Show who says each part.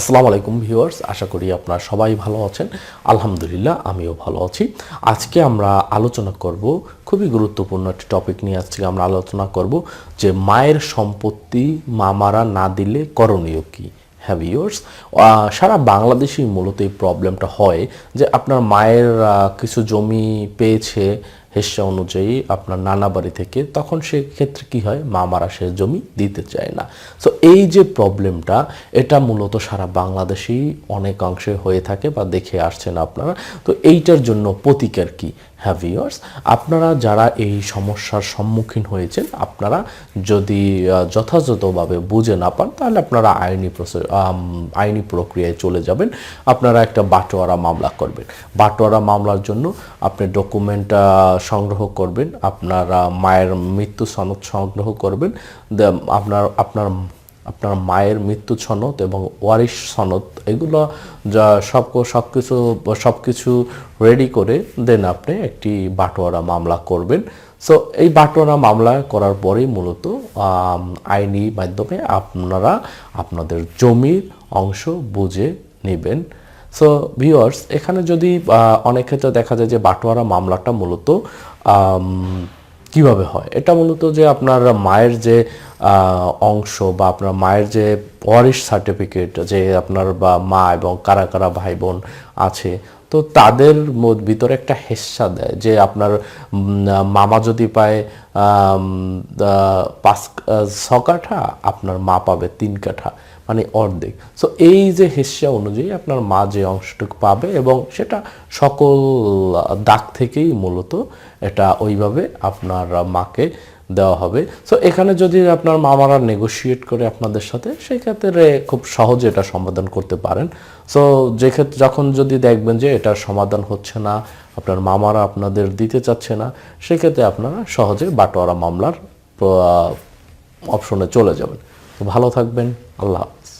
Speaker 1: আসসালামু আলাইকুম ভিউয়ার্স, আশা করি আপনারা সবাই ভালো আছেন। আলহামদুলিল্লাহ, আমিও ভালো আছি। আজকে আমরা আলোচনা করব, খুবই গুরুত্বপূর্ণ একটি টপিক নিয়ে আজকে আমরা আলোচনা করব, যে মায়ের সম্পত্তি মামারা না দিলে করণীয় কী। হ্যাঁ ভিউয়ার্স সারা বাংলাদেশেই মূলত এই প্রবলেমটা হয় যে আপনার মায়ের কিছু জমি পেয়েছে হেসা অনুযায়ী আপনার নানা বাড়ি থেকে তখন সেক্ষেত্রে কি হয়? মামারা সে জমি দিতে চায় না। সো এই যে প্রবলেমটা, এটা মূলত সারা বাংলাদেশেই অনেক অংশে হয়ে থাকে বা দেখে আসছেন আপনারা। তো এইটার জন্য প্রতিকার কি? হ্যাঁ ভিউয়ার্স আপনারা যারা এই সমস্যার সম্মুখীন হয়েছেন, আপনারা যদি যথাযথভাবে বুঝে না পান, তাহলে আপনারা আইনি আইনি প্রক্রিয়ায় চলে যাবেন। আপনারা একটা বাটোয়ারা মামলা করবেন। বাটোয়ারা মামলার জন্য আপনি ডকুমেন্ট সংগ্রহ করবেন, আপনার মায়ের মৃত্যু সনদ সংগ্রহ করবেন আপনার আপনার আপনার মায়ের মৃত্যু সনদ এবং ওয়ারিশ সনদ, এগুলো যা সব সব কিছু সব কিছু রেডি করে দেন আপনি একটি বাটোয়ারা মামলা করবেন। সো এই বাটোয়ারা মামলা করার পরেই মূলত আইনি মাধ্যমে আপনারা আপনাদের জমির অংশ বুঝে নেবেন। সো ভিউয়ার্স এখানে যদি অনেক ক্ষেত্রে দেখা যায় যে বাটোয়ারা মামলাটা মূলত কীভাবে হয়? এটা মূলত যে আপনার মায়ের যে অংশ বা আপনার মায়ের যে ওয়ারিশ সার্টিফিকেট যে আপনার বা মা এবং কারা কারা ভাই বোন আছে, তো তাদের ভিতরে একটা হেস্সা দেয় যে আপনার মামা যদি পায় পাঁচ ছ কাঠা, আপনার মা পাবে তিন কাঠা মানে অর্ধেক। সো এই যে হিস্সা অনুযায়ী আপনার মা যে অংশটুকু পাবে এবং সেটা সকল দাগ থেকেই মূলত এটা ওইভাবে আপনার মাকে দেওয়া হবে। সো এখানে যদি আপনার মামারা নেগোশিয়েট করে আপনাদের সাথে সেই ক্ষেত্রে খুব সহজে এটা সমাধান করতে পারেন। সো যেক্ষেত্রে যখন যদি দেখবেন যে এটা সমাধান হচ্ছে না, আপনার মামারা আপনাদের দিতে চাচ্ছে না, সেক্ষেত্রে আপনারা সহজে বাটোয়ারা মামলার অপশনে চলে যাবেন। তো ভালো থাকবেন। আল্লাহ হাফিজ।